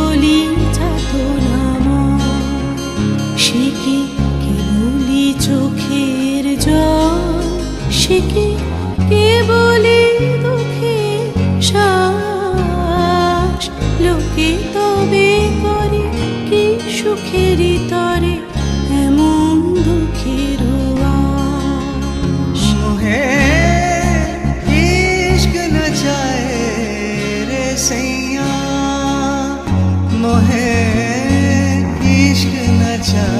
বলি যাতনামা সে কি কেবলি চোখের জল? সে কি কেবলি দুঃখে শ্বাস? লোকে তবে করে কি সুখেরই তরে, এমন দুঃখের মোহে, ইশক না যায় রে সেই है इश्क नचा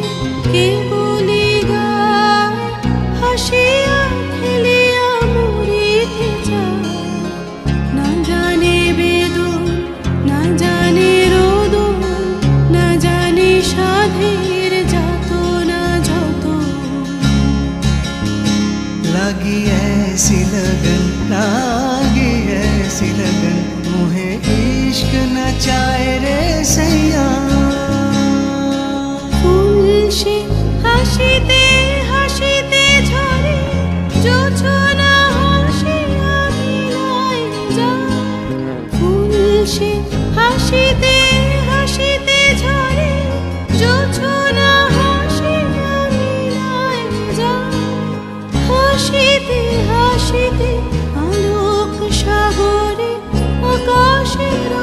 लगन लागी ऐसी लगन मुहे इश्क न चाहे रे सैया फूल से हंसी হাসিতে হাসিতে আলোক সাগরে আকাশের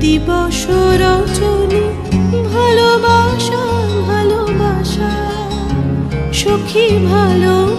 দিবস রজনী ভালোবাসা ভালোবাসা সখী ভালো